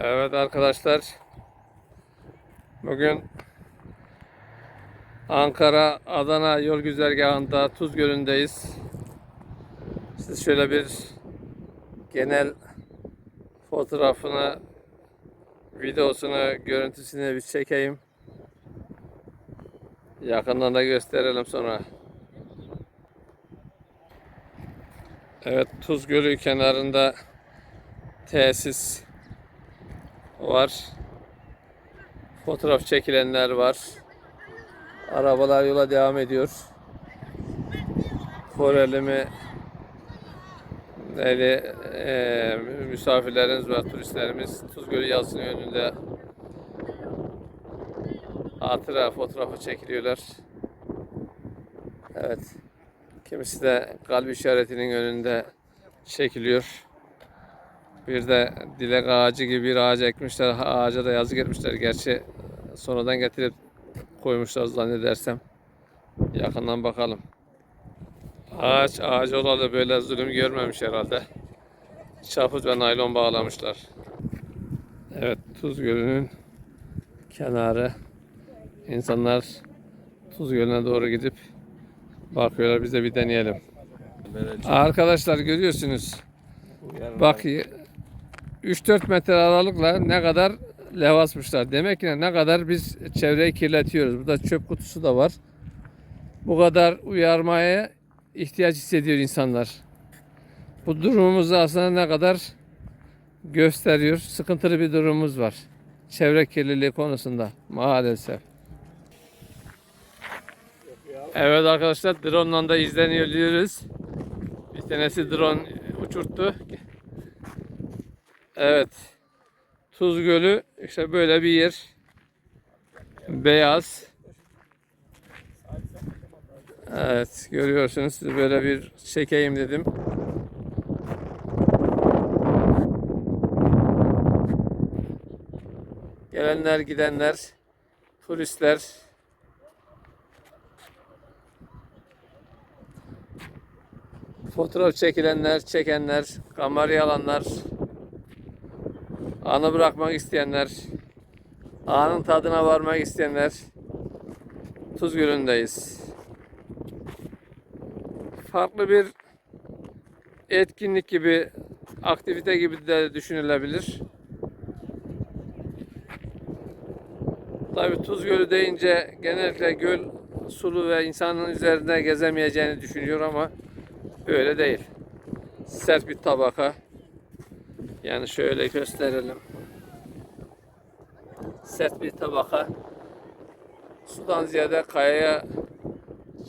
Evet arkadaşlar. Bugün Ankara Adana yol güzergahında Tuz Gölü'ndeyiz. Siz şöyle bir genel fotoğrafını, videosunu, görüntüsünü bir çekeyim. Yakından da gösterelim sonra. Evet Tuz Gölü kenarında tesis var. Fotoğraf çekilenler var. Arabalar yola devam ediyor. Koreli Neydi, eee, misafirlerimiz var, turistlerimiz Tuzgölü yazısının önünde hatıra fotoğrafı çekiliyorlar. Evet. Kimisi de kalp işaretinin önünde çekiliyor. Bir de dilek ağacı gibi bir ağaç ekmişler. Ağaca da yazık etmişler. Gerçi sonradan getirip koymuşlar zannedersem. Yakından bakalım. Ağaç ağaç olalı böyle zulüm görmemiş herhalde. Çaput ve naylon bağlamışlar. Evet Tuz Gölü'nün kenarı. İnsanlar Tuz Gölü'ne doğru gidip bakıyorlar. Biz de bir deneyelim. Arkadaşlar görüyorsunuz. Bak 3-4 metre aralıkla ne kadar levasmışlar. Demek ki ne kadar biz çevreyi kirletiyoruz. Burada çöp kutusu da var. Bu kadar uyarmaya ihtiyaç hissediyor insanlar. Bu durumumuzu aslında ne kadar gösteriyor. Sıkıntılı bir durumumuz var. Çevre kirliliği konusunda maalesef. Evet arkadaşlar drone'la da izleniyoruz. Bir tanesi drone uçurttu. Evet. Tuz Gölü işte böyle bir yer. Beyaz. Evet görüyorsunuz siz böyle bir çekeyim dedim. Gelenler gidenler turistler fotoğraf çekilenler çekenler kamerayı alanlar anı bırakmak isteyenler, anın tadına varmak isteyenler Tuz Gölü'ndeyiz. Farklı bir etkinlik gibi, aktivite gibi de düşünülebilir. Tabi Tuz Gölü deyince genellikle göl sulu ve insanın üzerinde gezemeyeceğini düşünüyor ama öyle değil. Sert bir tabaka. Yani şöyle gösterelim. Sert bir tabaka. Sudan ziyade kayaya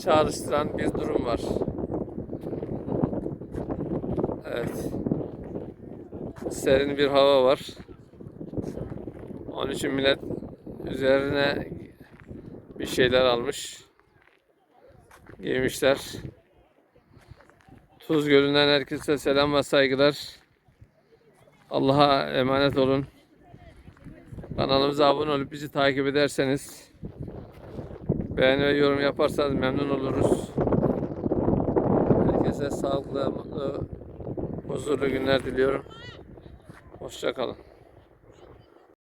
çağrıştıran bir durum var. Evet. Serin bir hava var. Onun için millet üzerine bir şeyler almış. Giymişler. Tuz Gölü'nden herkese selam ve saygılar. Allah'a emanet olun. Kanalımıza abone olup bizi takip ederseniz beğeni ve yorum yaparsanız memnun oluruz. Herkese sağlıklı, mutlu, huzurlu günler diliyorum. Hoşçakalın.